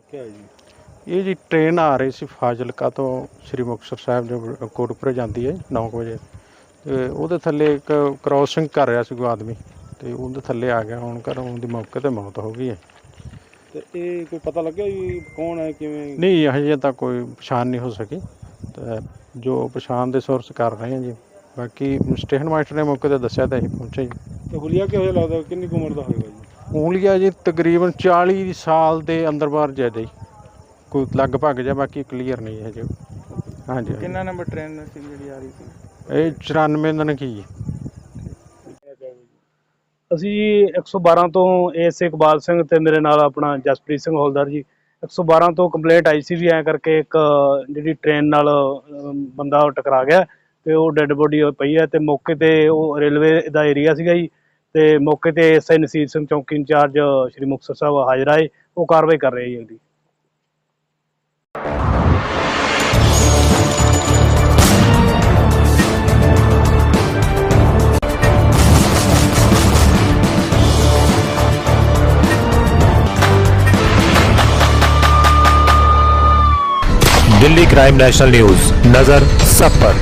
ਪੱਕਿਆ ਜੀ। ਇਹ ਜੀ ਟ੍ਰੇਨ ਆ ਰਹੀ ਸੀ ਫਾਜ਼ਿਲਕਾ ਤੋਂ ਸ੍ਰੀ ਮੁਕਤਸਰ ਸਾਹਿਬ ਜੋ ਕੋਟਪੁਰੇ ਜਾਂਦੀ ਹੈ 9 ਵਜੇ। ਤੇ ਉਹਦੇ ਥੱਲੇ ਇੱਕ ਕ੍ਰਾਸਿੰਗ ਕਰ ਰਿਹਾ ਸੀ ਕੋਈ ਆਦਮੀ। ਤੇ ਉਹਦੇ ਥੱਲੇ ਆ ਗਿਆ ਹੁਣ ਕਰ ਉਹਦੀ ਮੌਕੇ ਤੇ ਮੌਤ ਹੋ ਗਈ ਹੈ। ਤੇ ਇਹ ਕੋਈ ਪਤਾ ਲੱਗਿਆ ਵੀ ਕੌਣ ਹੈ ਕਿਵੇਂ? ਨਹੀਂ ਹਜੇ ਤਾਂ ਕੋਈ ਪਛਾਣ ਨਹੀਂ ਹੋ ਸਕੀ। ਤੇ ਜੋ ਪਛਾਣ ਦੇ ਸੋਰਸ ਕਰ ਰਹੇ ਹਾਂ ਜੀ। ਬਾਕੀ ਸਟੇਸ਼ਨ ਮਾਸਟਰ ਨੇ ਮੌਕੇ ਤੇ ਦੱਸਿਆ ਤਾਂ ਅਸੀਂ ਪਹੁੰਚੇ ਜੀ। ਤੇ ਹੁਲੀਆ ਕਿਹੋ ਜਿਹਾ ਲੱਗਦਾ ਕਿੰਨੀ ਕੁ ਉਮਰ ਦਾ ਹੋਏਗਾ ਜੀ? ਉਂਗਲੀਆ ਜੀ ਤਕਰੀਬਨ 40 ਸਾਲ ਦੇ ਅੰਦਰ ਬਾਹਰ ਜਾ ਜੀ ਕੋਈ ਲਗਭਗ ਜਾਂ ਬਾਕੀ ਕਲੀਅਰ ਨਹੀਂ ਹੈ ਜੀ। ਹਾਂਜੀ। ਕਿੰਨਾ ਨੰਬਰ ਟ੍ਰੇਨ ਸੀ ਜਿਹੜੀ ਆ ਰਹੀ ਸੀ? ਇਹ 94 ਦਿਨ ਕੀ ਜੀ। ਅਸੀਂ ਜੀ 112 ਤੋਂ ਏਐਸ ਇਕਬਾਲ ਸਿੰਘ ਤੇ ਮੇਰੇ ਨਾਲ ਆਪਣਾ ਜਸਪ੍ਰੀਤ ਸਿੰਘ ਹੌਲਦਾਰ ਜੀ। 112 ਤੋਂ ਕੰਪਲੇਂਟ ਆਈ ਸੀ ਵੀ ਐਂ ਕਰਕੇ ਇੱਕ ਜਿਹੜੀ ਟ੍ਰੇਨ ਨਾਲ ਬੰਦਾ ਟਕਰਾ ਗਿਆ ਤੇ ਉਹ ਡੈੱਡ ਬੋਡੀ ਪਈ ਹੈ ਤੇ ਮੌਕੇ ਤੇ ਉਹ ਰੇਲਵੇ ਦਾ ਏਰੀਆ ਸੀਗਾ ਜੀ। ਤੇ ਮੌਕੇ ਤੇ ਐਸਆਈ ਨਸੀਰ ਸਿੰਘ ਚੌਂਕੀ ਇੰਚਾਰਜ ਸ਼੍ਰੀ ਮੁਕਤਸਰ ਸਾਹਿਬ ਹਾਜ਼ਰ ਆਏ ਉਹ ਕਾਰਵਾਈ ਕਰ ਰਹੇ ਜੀ ਉਹਦੀ दिल्ली क्राइम नेशनल न्यूज नजर सब पर